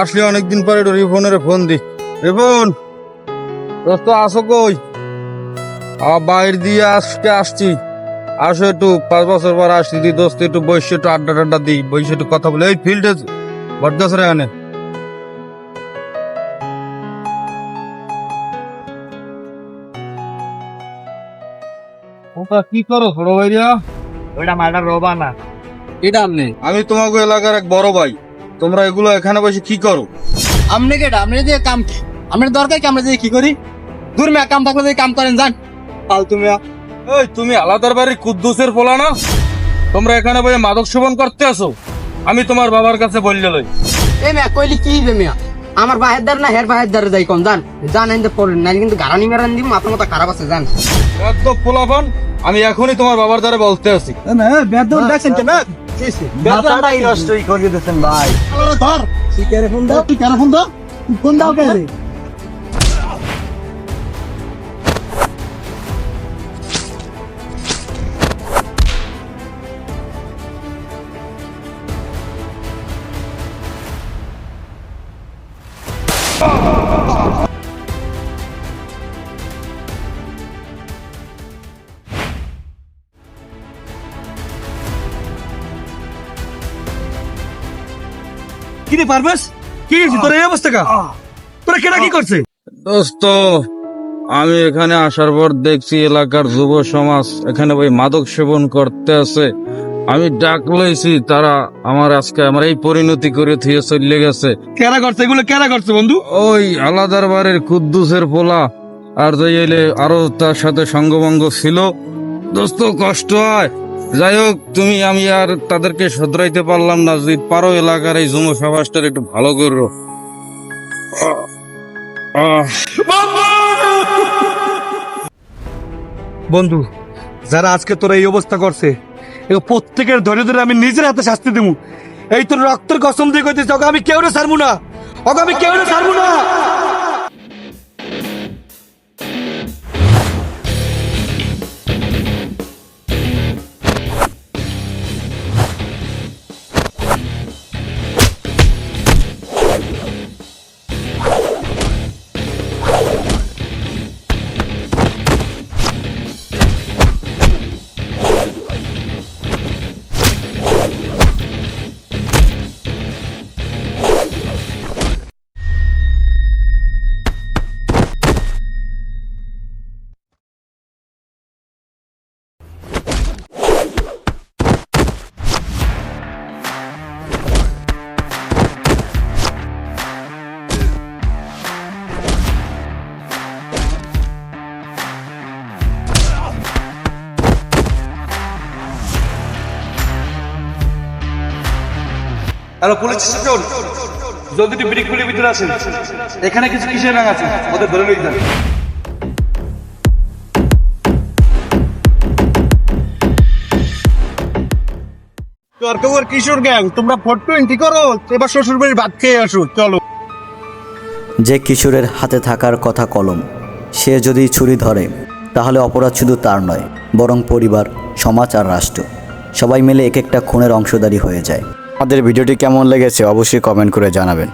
আসলে অনেকদিন পরে একটু রিফোনের ফোন দি। রিফোন দোস্ত আসো কই? আ বাইরে দিয়ে আজকে আসছি। আসো একটু পাঁচ বছর পর আসছি। দি দোস্ত একটু বসে একটু আড্ডা টাড্ডা দিই বসে একটু কথা বলে। এই ফিল্ডে বরদাস রে আনে ওটা কি করো ছোট ভাইরা? ওইটা মালটা রোবা না। এটা আমি তোমাকে এলাকার এক বড় ভাই। তোমরা এগুলো এখানে বসে কি করো? আমনে কেটা আমনে দিয়ে কাম কি? আমনে দরকার কি? আমরা দিয়ে কি করি? দূর মেয়া কাম থাকলে দিয়ে কাম করেন যান। ফালতু মেয়া। এই তুমি আলাদার বাড়ির কুদ্দুসের পোলা না? তোমরা এখানে বসে মাদক সেবন করতে আসো। আমি তোমার বাবার কাছে বললে লই। এ মেয়া কইলি কি রে মেয়া? আমার বাহের দ্বার না হের বাহের দ্বারে যাই কম জান জান আইন্দে পড়েন না কিন্তু গারানি মেরান দিব মাথা মাথা খারাপ আছে জান এত পোলাপান আমি এখনই তোমার বাবার দ্বারা বলতে আছি বেদন দেখছেন কেন? মাথাটাই নষ্টই করে দিতেছেন ভাই। ধর। তুই কেন ফোন দাও? তুই কেন ফোন দাও? ফোন দাও কে রে? কি রে পারবেশ কি হয়েছে? তোর এই অবস্থা কা তোরা কি করছে? দোস্ত আমি এখানে আসার পর দেখছি এলাকার যুব সমাজ এখানে ওই মাদক সেবন করতে আছে। আমি ডাক লইছি তারা আমার আজকে আমার এই পরিণতি করে থিয়ে চলে গেছে। কেনা করছে? এগুলো কেনা করছে বন্ধু? ওই আলাদার বাড়ির কুদ্দুসের পোলা আর যাই এলে আরও তার সাথে সঙ্গভঙ্গ ছিল। দোস্ত কষ্ট হয়। যাই হোক তুমি, আমি আর তাদেরকে শোধরাইতে পারলাম না। যদি পারো এলাকার এই যুব সমাজটার একটু ভালো করো। বন্ধু, যারা আজকে তোরা এই অবস্থা করছে প্রত্যেকের ধরে ধরে আমি নিজের হাতে শাস্তি দেবো। এই তোর রক্তের কসম দিয়ে কইতেছি, ওকে আমি কেউ ছাড়বো না। ওকে আমি কেউ ছাড়বো না। Hello police station? জলদি একটু ব্রিক খুলে ভিতরে আসেন এখানে কিছু কিসের রাং আছে? ওদের ধরে লই যান। তর্কবর কিশোর গ্যাং? তোমরা ফোর টোয়েন্টি করো এবার শ্বশুর বাড়ির ভাত খেয়ে আসো চলো। যে কিশোরের হাতে থাকার কথা কলম সে যদি ছুরি ধরে তাহলে অপরাধ শুধু তার নয় বরং পরিবার সমাজ আর রাষ্ট্র সবাই মিলে এক একটা খুনের অংশদারি হয়ে যায়। আমাদের ভিডিওটি কেমন লেগেছে অবশ্যই কমেন্ট করে জানাবেন।